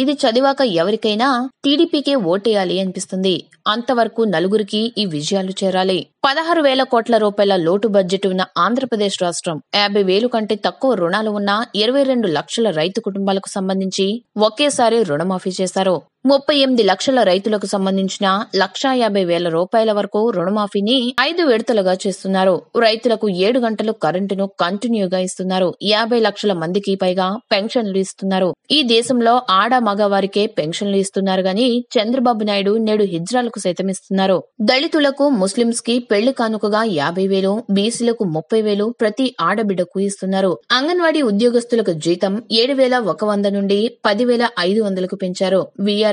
ఇది చదివాక ఎవరికైనా టీడీపీకే ఓటేయాలి అనిపిస్తుంది. అంతవరకు నలుగురికి ఈ విజయాలు చేరాలి. పదహారు వేల కోట్ల రూపాయల లోటు బడ్జెట్ ఉన్న ఆంధ్రప్రదేశ్ రాష్ట్రం యాభై వేలు కంటే తక్కువ రుణాలు ఉన్న ఇరవై రెండు లక్షల రైతు కుటుంబాలకు సంబంధించి ఒకేసారి రుణమాఫీ చేశారు. ముప్పై ఎనిమిది లక్షల రైతులకు సంబంధించిన లక్షా యాభై వేల రూపాయల వరకు రుణమాఫీని ఐదు విడతలుగా చేస్తున్నారు. రైతులకు ఏడు గంటలు కరెంటును కంటిన్యూగా ఇస్తున్నారు. యాభై లక్షల మందికి పైగా పెన్షన్లు ఇస్తున్నారు. ఈ దేశంలో ఆడ మగవారికే పెన్షన్లు ఇస్తున్నారు గాని చంద్రబాబు నాయుడు నేడు హిజ్రాలకు సైతం ఇస్తున్నారు. దళితులకు ముస్లింస్కి పెళ్ళి కానుకగా యాభై వేలు బీసీలకు ముప్పై వేలు ప్రతి ఆడబిడ్డకు ఇస్తున్నారు. అంగన్వాడీ ఉద్యోగస్తులకు జీతం ఏడు వేల ఒక వంద నుండి పదివేల ఐదు వందలకు పెంచారు.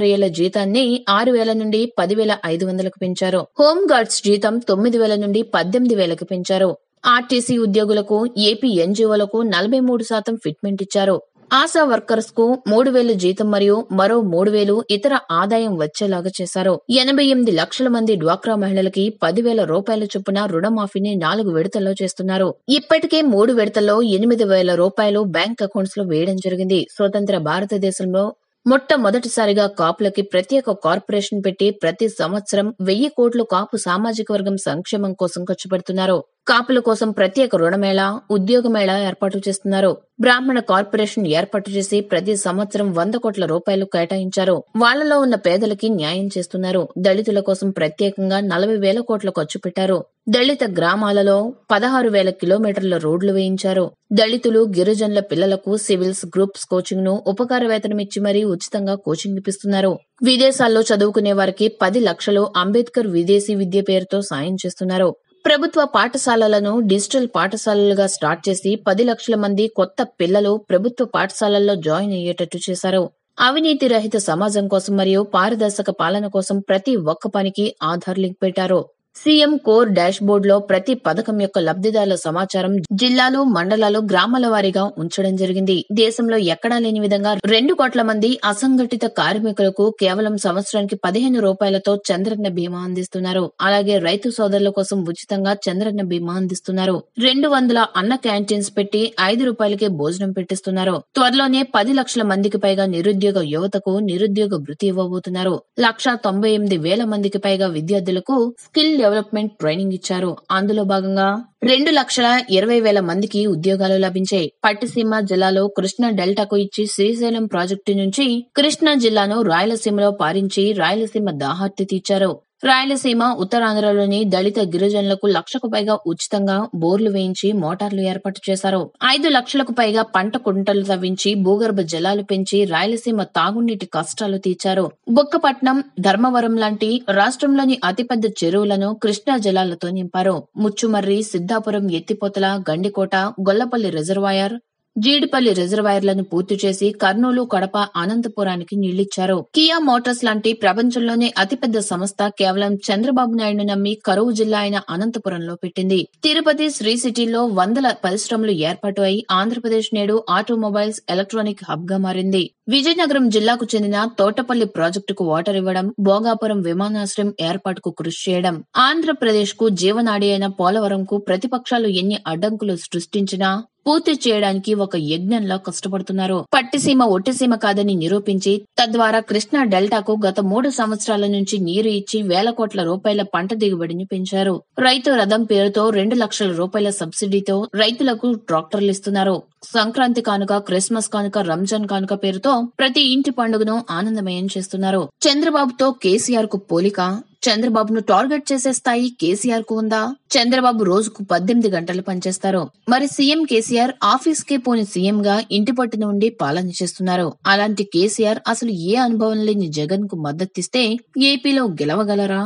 వీఆర్ఏల జీతాన్ని ఆరు వేల నుండి పదివేల ఐదు వందలకు పెంచారు. హోం గార్డ్స్ జీతం తొమ్మిది వేల నుండి పద్దెనిమిది వేలకు పెంచారు. ఆర్టీసీ ఉద్యోగులకు ఏపీ ఎన్జీఓలకు నలభై మూడు శాతం ఫిట్మెంట్ ఇచ్చారు. ఆశా వర్కర్స్కు మూడు వేలు జీతం మరియు మరో మూడు వేలు ఇతర ఆదాయం వచ్చేలాగా చేశారు. ఎనభై ఎనిమిది లక్షల మంది డ్వాక్రా మహిళలకి పదివేల రూపాయల చొప్పున రుణమాఫీని నాలుగు విడతల్లో చేస్తున్నారు. ఇప్పటికే మూడు విడతల్లో ఎనిమిది వేల రూపాయలు బ్యాంక్ అకౌంట్స్లో వేయడం జరిగింది. స్వతంత్ర భారతదేశంలో మొట్టమొదటిసారిగా కాపులకి ప్రత్యేక కార్పొరేషన్ పెట్టి ప్రతి సంవత్సరం వెయ్యి కోట్లు కాపు సామాజిక వర్గం సంక్షేమం కోసం ఖర్చు పెడుతున్నారు. కాపుల కోసం ప్రత్యేక రుణమేళా ఉద్యోగమేళా ఏర్పాటు చేస్తున్నారు. బ్రాహ్మణ కార్పొరేషన్ ఏర్పాటు చేసి ప్రతి సంవత్సరం వంద కోట్ల రూపాయలు కేటాయించారు. వాళ్ళలో ఉన్న పేదలకి న్యాయం చేస్తున్నారు. దళితుల కోసం ప్రత్యేకంగా నలభై వేల కోట్ల ఖర్చు పెట్టారు. దళిత గ్రామాలలో పదహారు వేల కిలోమీటర్ల రోడ్లు వేయించారు. దళితులు గిరిజనుల పిల్లలకు సివిల్స్ గ్రూప్స్ కోచింగ్ను ఉపకార వేతనం ఇచ్చి మరీ ఉచితంగా కోచింగ్ ఇప్పిస్తున్నారు. విదేశాల్లో చదువుకునే వారికి పది లక్షలు అంబేద్కర్ విదేశీ విద్య పేరుతో సాయం చేస్తున్నారు. ప్రభుత్వ పాఠశాలలను డిజిటల్ పాఠశాలలుగా స్టార్ట్ చేసి పది లక్షల మంది కొత్త పిల్లలు ప్రభుత్వ పాఠశాలల్లో జాయిన్ అయ్యేటట్టు చేశారు. అవినీతి రహిత సమాజం కోసం మరియు పారదర్శక పాలన కోసం ప్రతి ఒక్క పనికి ఆధార్ లింక్ పెట్టారు. సీఎం కోర్ డాష్ బోర్డ్లో ప్రతి పథకం యొక్క లబ్ధిదారుల సమాచారం జిల్లాలు మండలాలు గ్రామాల వారీగా ఉంచడం జరిగింది. దేశంలో ఎక్కడా లేని విధంగా రెండు కోట్ల మంది అసంఘటిత కార్మికులకు కేవలం సంవత్సరానికి పదిహేను రూపాయలతో చంద్రన్న బీమా అందిస్తున్నారు. అలాగే రైతు సోదరుల కోసం ఉచితంగా చంద్రన్న బీమా అందిస్తున్నారు. రెండు వందల అన్న క్యాంటీన్స్ పెట్టి ఐదు రూపాయలకే భోజనం పెట్టిస్తున్నారు. త్వరలోనే పది లక్షల మందికి పైగా నిరుద్యోగ యువతకు నిరుద్యోగ వృత్తి ఇవ్వబోతున్నారు. లక్ష తొంభై ఎనిమిది వేల మందికి పైగా విద్యార్థులకు స్కిల్ డెవలప్మెంట్ ట్రైనింగ్ ఇచ్చారు. అందులో భాగంగా రెండు లక్షల ఇరవై వేల మందికి ఉద్యోగాలు లభించాయి పట్టిసీమ జిల్లాలో కృష్ణా డెల్టాకు ఇచ్చి శ్రీశైలం ప్రాజెక్టు నుంచి కృష్ణా జిల్లాను రాయలసీమలో పారించి రాయలసీమ దాహార్తి తీర్చారు. రాయలసీమ ఉత్తరాంధ్రలోని దళిత గిరిజనులకు లక్షకు పైగా ఉచితంగా బోర్లు వేయించి మోటార్లు ఏర్పాటు చేశారు. ఐదు లక్షలకు పైగా పంట కుంటలు తవ్వించి భూగర్భ జలాలు పెంచి రాయలసీమ తాగునీటి కష్టాలు తీర్చారు. బుక్కపట్నం ధర్మవరం లాంటి రాష్ట్రంలోని అతిపెద్ద చెరువులను కృష్ణా జలాలతో నింపారు. ముచ్చుమర్రి సిద్ధాపురం ఎత్తిపోతల గండికోట గొల్లపల్లి రిజర్వాయర్ జీడిపల్లి రిజర్వాయర్లను పూర్తి చేసి కర్నూలు కడప అనంతపురానికి నీళ్ళిచ్చారు కియా మోటార్స్ లాంటి ప్రపంచంలోనే అతిపెద్ద సంస్థ కేవలం చంద్రబాబు నాయుడు నమ్మి కరువు జిల్లా అయిన అనంతపురంలో పెట్టింది. తిరుపతి శ్రీ సిటీలో వందల పరిశ్రమలు ఏర్పాటు అయి ఆంధ్రప్రదేశ్ నేడు ఆటోమొబైల్స్ ఎలక్ట్రానిక్ హబ్గా మారింది. విజయనగరం జిల్లాకు చెందిన తోటపల్లి ప్రాజెక్టుకు వాటర్ ఇవ్వడం భోగాపురం విమానాశ్రయం ఏర్పాటుకు కృషి చేయడం ఆంధ్రప్రదేశ్కు జీవనాడి అయిన పోలవరంకు ప్రతిపక్షాలు ఎన్ని అడ్డంకులు సృష్టించినా పూర్తి చేయడానికి ఒక యజ్ఞంలా కష్టపడుతున్నారు. పట్టిసీమ ఒట్టిసీమ కాదని నిరూపించి తద్వారా కృష్ణా డెల్టాకు గత మూడు సంవత్సరాల నుంచి నీరు ఇచ్చి వేల కోట్ల రూపాయల పంట దిగుబడిని పెంచారు. రైతు రథం పేరుతో రెండు లక్షల రూపాయల సబ్సిడీతో రైతులకు ట్రాక్టర్లు ఇస్తున్నారు. సంక్రాంతి కానుక క్రిస్మస్ కానుక రంజాన్ కానుక పేరుతో ప్రతి ఇంటి పండుగను ఆనందమయం చేస్తున్నారు. చంద్రబాబుతో కేసీఆర్కు పోలిక చంద్రబాబును టార్గెట్ చేసే స్థాయి కేసీఆర్కు ఉందా? చంద్రబాబు రోజుకు పద్దెనిమిది గంటలు పనిచేస్తారు. మరి సీఎం కేసీఆర్ ఆఫీస్ కే పోని సీఎం గా ఇంటి పట్టున ఉండి పాలన చేస్తున్నారు. అలాంటి కేసీఆర్ అసలు ఏ అనుభవం లేని జగన్కు మద్దతిస్తే ఏపీలో గెలవగలరా?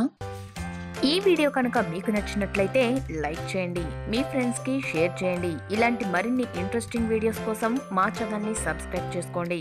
ఈ వీడియో కనుక మీకు నచ్చినట్లయితే లైక్ చేయండి మీ ఫ్రెండ్స్కి షేర్ చేయండి. ఇలాంటి మరిన్ని ఇంట్రెస్టింగ్ వీడియోస్ కోసం మా ఛానల్ని సబ్స్క్రైబ్ చేసుకోండి.